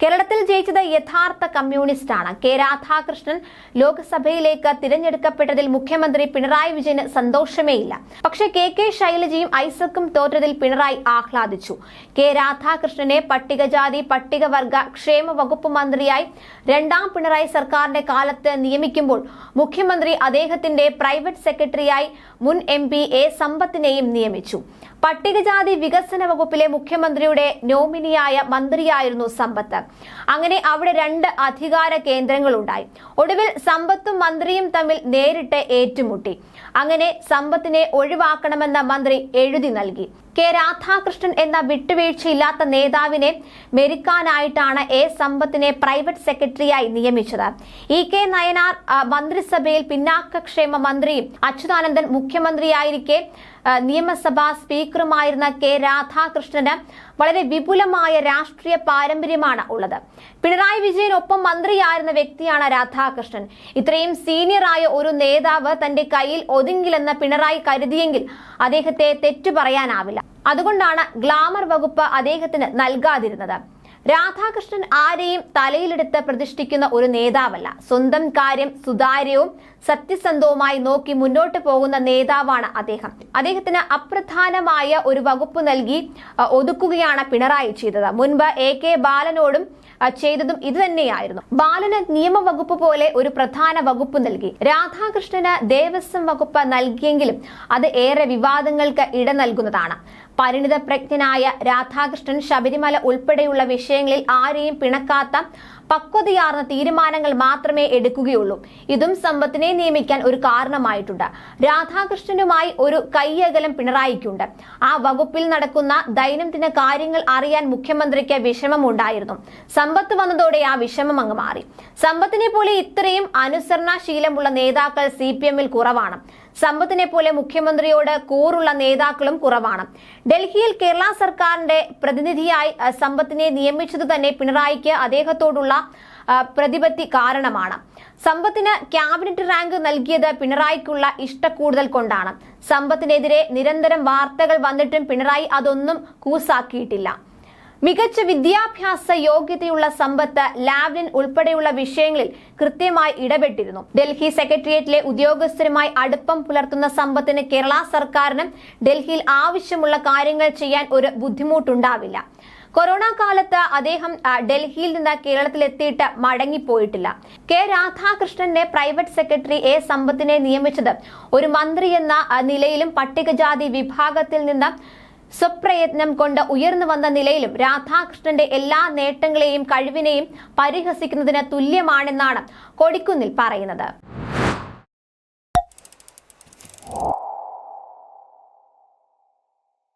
കേരളത്തിൽ ജയിച്ചത് യഥാർത്ഥ കമ്മ്യൂണിസ്റ്റാണ്. കെ രാധാകൃഷ്ണൻ ലോക്സഭയിലേക്ക് തിരഞ്ഞെടുക്കപ്പെട്ടതിൽ മുഖ്യമന്ത്രി പിണറായി വിജയന് സന്തോഷമേയില്ല. പക്ഷേ കെ കെ ശൈലജയും ഐസക്കും തോറ്റതിൽ പിണറായി ആഹ്ലാദിച്ചു. കെ രാധാകൃഷ്ണനെ പട്ടികജാതി പട്ടികവർഗ ക്ഷേമ വകുപ്പ് മന്ത്രിയായി രണ്ടാം പിണറായി സർക്കാരിന്റെ കാലത്ത് നിയമിക്കുമ്പോൾ മുഖ്യമന്ത്രി അദ്ദേഹത്തിന്റെ പ്രൈവറ്റ് സെക്രട്ടറിയായി മുൻ എം പി എ സമ്പത്തിനെയും നിയമിച്ചു. പട്ടികജാതി വികസന വകുപ്പിലെ മുഖ്യമന്ത്രിയുടെ നോമിനിയായ മന്ത്രിയായിരുന്നു സമ്പത്ത്. അങ്ങനെ അവിടെ രണ്ട് അധികാര കേന്ദ്രങ്ങളുണ്ടായി. ഒടുവിൽ സമ്പത്തും മന്ത്രിയും തമ്മിൽ നേരിട്ട് ഏറ്റുമുട്ടി. അങ്ങനെ സമ്പത്തിനെ ഒഴിവാക്കണമെന്ന മന്ത്രി എഴുതി നൽകി. കെ രാധാകൃഷ്ണൻ എന്ന വിട്ടുവീഴ്ചയില്ലാത്ത നേതാവിനെ മെരുക്കാനായിട്ടാണ് എ സമ്പത്തിനെ പ്രൈവറ്റ് സെക്രട്ടറിയായി നിയമിച്ചത്. ഇ കെ നയനാർ മന്ത്രിസഭയിൽ പിന്നാക്കക്ഷേമ മന്ത്രിയും അച്യുതാനന്ദൻ മുഖ്യമന്ത്രിയായിരിക്കെ നിയമസഭാ സ്പീക്കറുമായിരുന്ന കെ രാധാകൃഷ്ണന് വളരെ വിപുലമായ രാഷ്ട്രീയ പാരമ്പര്യമാണ് ഉള്ളത്. പിണറായി വിജയനൊപ്പം മന്ത്രിയായിരുന്ന വ്യക്തിയാണ് രാധാകൃഷ്ണൻ. ഇത്രയും സീനിയറായ ഒരു നേതാവ് തന്റെ കയ്യിൽ ഒതുങ്ങില്ലെന്ന് പിണറായി കരുതിയെങ്കിൽ അദ്ദേഹത്തെ തെറ്റു പറയാനാവില്ല. അതുകൊണ്ടാണ് ഗ്ലാമർ വകുപ്പ് അദ്ദേഹത്തിന് നൽകാതിരുന്നത്. രാധാകൃഷ്ണൻ ആരെയും തലയിലെടുത്ത് പ്രതിഷ്ഠിക്കുന്ന ഒരു നേതാവല്ല. സ്വന്തം കാര്യം സുതാര്യവും സത്യസന്ധവുമായി നോക്കി മുന്നോട്ട് പോകുന്ന നേതാവാണ് അദ്ദേഹം. അദ്ദേഹത്തിന് അപ്രധാനമായ ഒരു വകുപ്പ് നൽകി ഒതുക്കുകയാണ് പിണറായി ചെയ്തത്. മുൻപ് എ കെ ബാലനോടും ചെയ്തതും ഇത് തന്നെയായിരുന്നു. ബാലന് നിയമവകുപ്പ് പോലെ ഒരു പ്രധാന വകുപ്പ് നൽകി. രാധാകൃഷ്ണന് ദേവസ്വം വകുപ്പ് നൽകിയെങ്കിലും അത് ഏറെ വിവാദങ്ങൾക്ക് ഇട നൽകുന്നതാണ്. പരിണിത പ്രജ്ഞനായ രാധാകൃഷ്ണൻ ശബരിമല ഉൾപ്പെടെയുള്ള വിഷയങ്ങളിൽ ആരെയും പിണക്കാത്ത പക്വതയാർന്ന തീരുമാനങ്ങൾ മാത്രമേ എടുക്കുകയുള്ളൂ. ഇതും സമ്പത്തിനെ നിയമിക്കാൻ ഒരു കാരണമായിട്ടുണ്ട്. രാധാകൃഷ്ണനുമായി ഒരു കൈയകലം പിണറായിക്കുണ്ട്. ആ വകുപ്പിൽ നടക്കുന്ന ദൈനംദിന കാര്യങ്ങൾ അറിയാൻ മുഖ്യമന്ത്രിക്ക് വിഷമമുണ്ടായിരുന്നു. സമ്പത്ത് വന്നതോടെ ആ വിഷമം അങ്ങ് മാറി. സമ്പത്തിനെ പോലെ ഇത്രയും അനുസരണാശീലമുള്ള നേതാക്കൾ സി പി എമ്മിൽ കുറവാണ്. സമ്പത്തിനെ പോലെ മുഖ്യമന്ത്രിയോട് കൂറുള്ള നേതാക്കളും കുറവാണ്. ഡൽഹിയിൽ കേരള സർക്കാരിന്റെ പ്രതിനിധിയായി സമ്പത്തിനെ നിയമിച്ചത് തന്നെ പിണറായിക്ക് അദ്ദേഹത്തോടുള്ള പ്രതിപത്തി കാരണമാണ്. സമ്പത്തിന് ക്യാബിനറ്റ് റാങ്ക് നൽകിയത് പിണറായിക്കുള്ള ഇഷ്ടക്കൂടുതൽ കൊണ്ടാണ്. സമ്പത്തിനെതിരെ നിരന്തരം വാർത്തകൾ വന്നിട്ടും പിണറായി അതൊന്നും കൂസാക്കിയിട്ടില്ല. മികച്ച വിദ്യാഭ്യാസ യോഗ്യതയുള്ള സമ്പത്ത് ലാവ്ലിൻ ഉൾപ്പെടെയുള്ള വിഷയങ്ങളിൽ കൃത്യമായി ഇടപെട്ടിരുന്നു. ഡൽഹി സെക്രട്ടേറിയറ്റിലെ ഉദ്യോഗസ്ഥരുമായി അടുപ്പം പുലർത്തുന്ന സമ്പത്തിന് കേരള സർക്കാരിനും ഡൽഹിയിൽ ആവശ്യമുള്ള കാര്യങ്ങൾ ചെയ്യാൻ ഒരു ബുദ്ധിമുട്ടുണ്ടാവില്ല. കൊറോണ കാലത്ത് അദ്ദേഹം ഡൽഹിയിൽ നിന്ന് കേരളത്തിലെത്തിയിട്ട് മടങ്ങിപ്പോയിട്ടില്ല. കെ രാധാകൃഷ്ണന്റെ പ്രൈവറ്റ് സെക്രട്ടറി എ സമ്പത്തിനെ നിയമിച്ചത് ഒരു മന്ത്രി എന്ന നിലയിലും പട്ടികജാതി വിഭാഗത്തിൽ നിന്ന് സ്വപ്രയത്നം കൊണ്ട് ഉയർന്നു വന്ന നിലയിലും രാധാകൃഷ്ണന്റെ എല്ലാ നേട്ടങ്ങളെയും കഴിവിനെയും പരിഹസിക്കുന്നതിന് തുല്യമാണെന്നാണ് കൊടിക്കുന്നിൽ പറയുന്നത്.